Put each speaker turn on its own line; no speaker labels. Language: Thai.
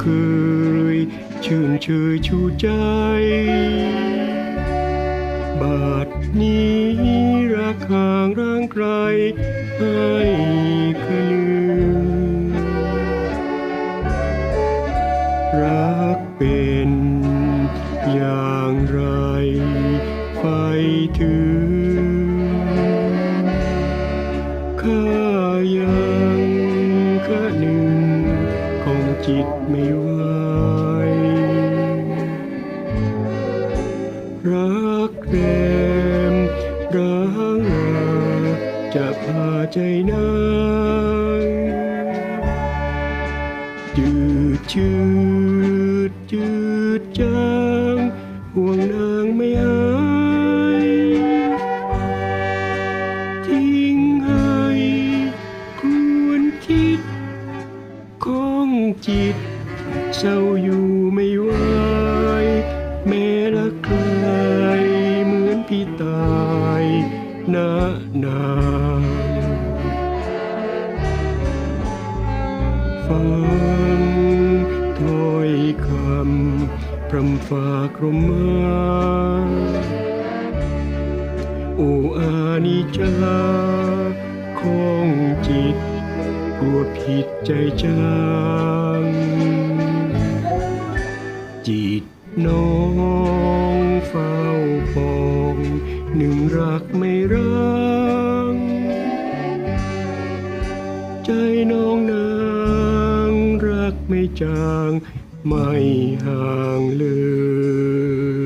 เคยชื่นเชยชูใจ บาดนี้รักห่างร่างไกลให้คะนึงรักเป็นอย่างไรไฟถึงข้ายัง จิตไม่ไหวรักแรมร้างราจะพาใจนางจืดชือ จิต เศร้าอยู่ไม่ไหวแม้ละใครเหมือนพี่ตายนะนาฟังถ้อยคำพรำฝากรมมาโออานิจจาของจิต กลัวผิดใจจางจิตน้องเฝ้าปองหนึ่งรักไม่ร้างใจน้องนางรักไม่จาง ไม่ห่างเลย